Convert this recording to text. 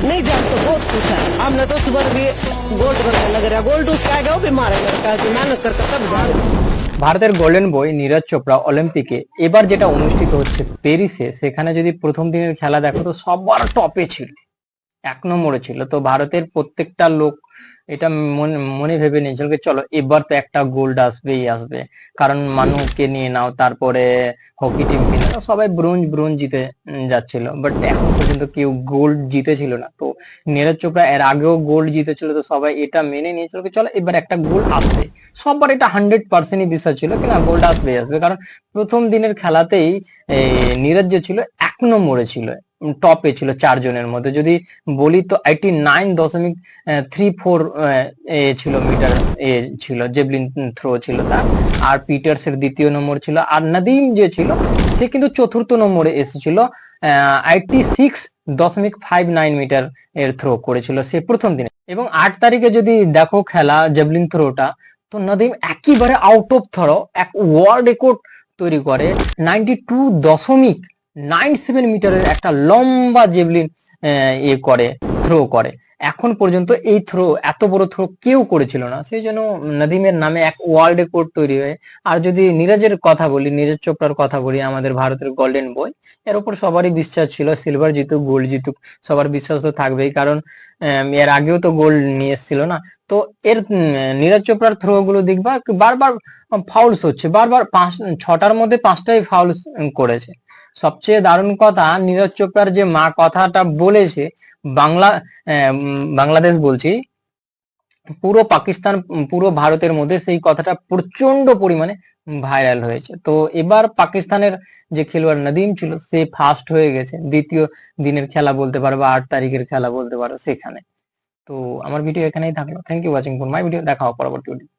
नहीं जानते बहुत कुछ है हमने तो सुबह भी गोल्ड करने लग रहा गोल्ड उसके आगे वो भी मारेगा कैसे मेहनत करके तब जाए ভারতের গোল্ডেন বয় নীরজ চোপড়া অলিম্পিকে এবার যেটা অনুষ্ঠিত হচ্ছে প্যারিসে সেখানে যদি প্রথম দিনের খেলা দেখো তো সবার টপে ছিল এক নম্বরে ছিল। তো ভারতের প্রত্যেকটা লোক এটা মনে ভেবে নিয়েছিল চলো, এবার তো একটা গোল্ড আসবেই, আসবে। কারণ মানুষকে নিয়ে নাও, তারপরে হকি টিম কিনে নাও, সবাই ব্রোঞ্জ ব্রোঞ্জ জিতে যাচ্ছিল। বাট এখন পর্যন্ত কেউ গোল্ড জিতেছিল না। তো নীরজ চোপড়া এর আগেও গোল্ড জিতেছিল, তো সবাই এটা মেনে নিয়েছিল চলো, এবার একটা গোল্ড আসবে। সবার এটা হান্ড্রেড পার্সেন্টই বিশ্বাস ছিল কিনা গোল্ড আসবে আসবে। কারণ প্রথম দিনের খেলাতেই নীরজ যে ছিল, এক নম্বরে ছিল। টপে ছিল চারজনের মধ্যে। যদি বলি তো এইটি নাইন দশমিক থ্রি ফোর ছিল মিটার, এ ছিল জেবলিন থ্রো ছিল তার। আর পিটার্স এর দ্বিতীয় নম্বর ছিল, আর নাদিম যে ছিল, সে কিন্তু চতুর্থ নম্বরে এসেছিল এইটি সিক্স দশমিক ফাইভ নাইন মিটার এর থ্রো করেছিল সে প্রথম দিনে। এবং আট তারিখে যদি দেখো খেলা জেবলিন থ্রোটা, তো নদীম একেবারে আউট অফ থ্রো এক ওয়ার্ল্ড রেকর্ড তৈরি করে নাইনটি টু দশমিক নাইন সেভেন মিটারের একটা লম্বা জেভলিন ইয়ে করে থ্রো করে। এখন পর্যন্ত এই থ্রো এত বড় থ্রো কেউ করেছিল না। সেই জন্য নদীমের নামে এক ওয়ার্ল্ড রেকর্ড তৈরি হয়, আর যদি নীরজের কথা বলি, নীরজ চোপড়ার কথা বলি, আমাদের ভারতের গোল্ডেন বই এর উপর সবারই বিশ্বাস ছিল সিলভার জিতুক গোল্ড জিতুক, সবার বিশ্বাস তো থাকবেই। কারণ এর আগেও তো গোল্ড নিয়ে এসেছিল না। তো এর নীরজ চোপড়ার থ্রো গুলো দেখবা, বারবার ফাউলস হচ্ছে, বারবার পাঁচ, ছটার মধ্যে পাঁচটাই ফাউল করেছে। সবচেয়ে দারুণ কথা, নীরজ চোপড়ার যে মা কথাটা বলেছে, বাংলা বাংলাদেশ বলছি, পুরো পাকিস্তান, পুরো ভারতের মধ্যে সেই কথাটা প্রচণ্ড পরিমাণে ভাইরাল হয়েছে। তো এবার পাকিস্তানের যে খেলোয়াড় নদীম ছিল, সে ফার্স্ট হয়ে গেছে। দ্বিতীয় দিনের খেলা বলতে পারো বা আট তারিখের খেলা বলতে পারো সেখানে। তো আমার ভিডিও এখানেই থাকল। Thank you watching for my video দেখা হবে পরবর্তী ভিডিও